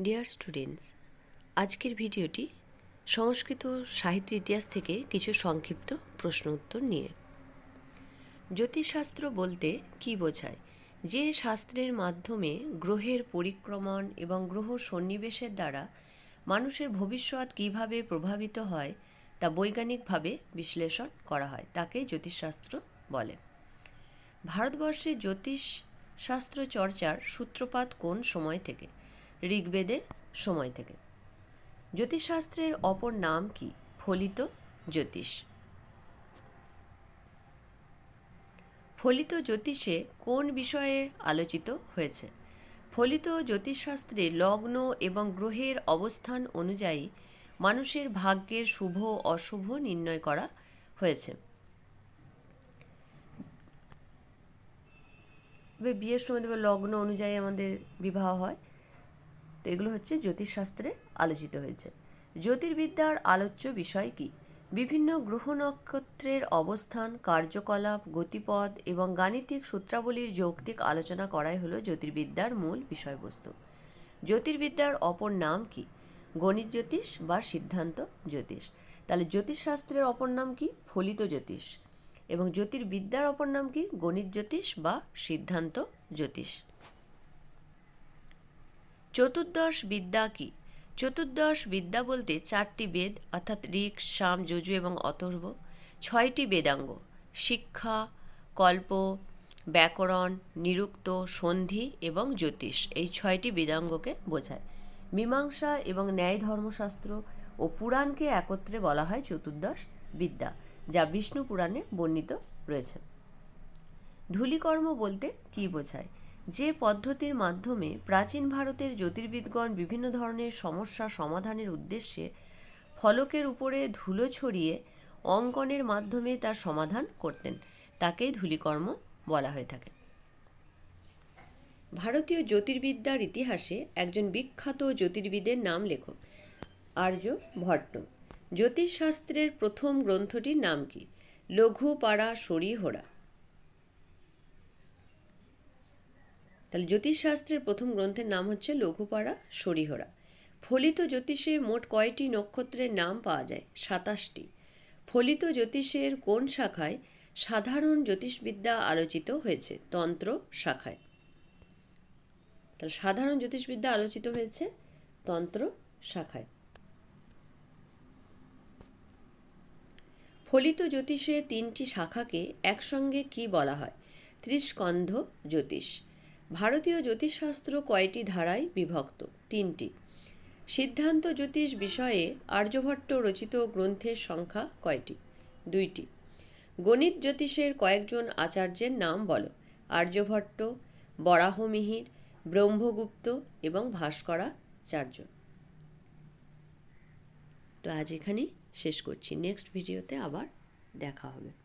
Dear students আজকের ভিডিওটি সংস্কৃত সাহিত্য ইতিহাস থেকে কিছু সংক্ষিপ্ত প্রশ্ন উত্তর নিয়ে। জ্যোতিষশাস্ত্র বলতে কী বোঝায়? যে শাস্ত্রের মাধ্যমে গ্রহের পরিক্রমণ এবং গ্রহ সন্নিবেশের দ্বারা মানুষের ভবিষ্যৎ কীভাবে প্রভাবিত হয় তা বৈজ্ঞানিকভাবে বিশ্লেষণ করা হয়, তাকে জ্যোতিষশাস্ত্র বলে। ভারতবর্ষে জ্যোতিষ শাস্ত্র চর্চার সূত্রপাত কোন সময় থেকে? ঋগ্বেদের সময় থেকে। জ্যোতিষশাস্ত্রের অপর নাম কি? ফলিত জ্যোতিষ। ফলিত জ্যোতিষে কোন বিষয়ে আলোচিত হয়েছে? ফলিত জ্যোতিষশাস্ত্রে লগ্ন এবং গ্রহের অবস্থান অনুযায়ী মানুষের ভাগ্যের শুভ, অশুভ নির্ণয় করা হয়েছে। বিয়ের সময় লগ্ন অনুযায়ী আমাদের বিবাহ হয়। এগুলো হচ্ছে জ্যোতিষশাস্ত্রে আলোচিত হয়েছে। জ্যোতির্বিদ্যার আলোচ্য বিষয় কি? বিভিন্ন গ্রহ নক্ষত্রের অবস্থান, কার্যকলাপ, গতিপথ এবং গাণিতিক সূত্রাবলীর যৌক্তিক আলোচনা করাই হলো জ্যোতির্বিদ্যার মূল বিষয়বস্তু। জ্যোতির্বিদ্যার অপর নাম কি? গণিত জ্যোতিষ বা সিদ্ধান্ত জ্যোতিষ। তাহলে জ্যোতিষশাস্ত্রের অপর নাম কি? ফলিত জ্যোতিষ। এবং জ্যোতির্বিদ্যার অপর নাম কি? গণিত জ্যোতিষ বা সিদ্ধান্ত জ্যোতিষ। চতুর্দশ বিদ্যা কি? চতুর্দশ বিদ্যা বলতে চারটি বেদ, অর্থাৎ ঋক, সাম, যজু এবং অথর্ব। ছয়টি বেদাঙ্গ, শিক্ষা, কল্প, ব্যাকরণ, নিরুক্ত, সন্ধি এবং জ্যোতিষ। এই ছয়টি বেদাঙ্গকে বোঝায়। মীমাংসা এবং ন্যায় ধর্মশাস্ত্র ও পুরাণকে একত্রে বলা হয় চতুর্দশ বিদ্যা, যা বিষ্ণু পুরাণে বর্ণিত রয়েছে। ধূলিকর্ম বলতে কী বোঝায়? যে পদ্ধতির মাধ্যমে প্রাচীন ভারতের জ্যোতির্বিদগণ বিভিন্ন ধরনের সমস্যা সমাধানের উদ্দেশ্যে ফলকের উপরে ধুলো ছড়িয়ে অঙ্কনের মাধ্যমে তার সমাধান করতেন তাকেই ধূলিকর্ম বলা হয়ে থাকে। ভারতীয় জ্যোতির্বিদ্যার ইতিহাসে একজন বিখ্যাত জ্যোতির্বিদের নাম লেখো, আর্য ভট্ট। জ্যোতিষশাস্ত্রের প্রথম গ্রন্থটির নাম কি? লঘু পাড়া সরিহোড়া তাহলে জ্যোতিষশাস্ত্রের প্রথম গ্রন্থের নাম হচ্ছে লঘুপাড়া সরিহরা ফলিত জ্যোতিষে মোট কয়টি নক্ষত্রের নাম পাওয়া যায়? সাতাশটি। ফলিত জ্যোতিষের কোন শাখায় সাধারণ জ্যোতিষবিদ্যা আলোচিত হয়েছে? তন্ত্র শাখায়। তাহলে সাধারণ জ্যোতিষবিদ্যা আলোচিত হয়েছে তন্ত্র শাখায়। ফলিত জ্যোতিষের তিনটি শাখাকে একসঙ্গে কি বলা হয়? ত্রিস্কন্ধ জ্যোতিষ। ভারতীয় জ্যোতিষশাস্ত্র কয়টি ধারায় বিভক্ত? তিনটি। সিদ্ধান্ত জ্যোতিষ বিষয়ে আর্যভট্ট রচিত গ্রন্থের সংখ্যা কয়টি? দুইটি। গণিত জ্যোতিষের কয়েকজন আচার্যের নাম বলো। আর্যভট্ট বরাহমিহির ব্রহ্মগুপ্ত এবং ভাস্করাচার্য তো আজ এখানেই শেষ করছি। নেক্সট ভিডিওতে আবার দেখা হবে।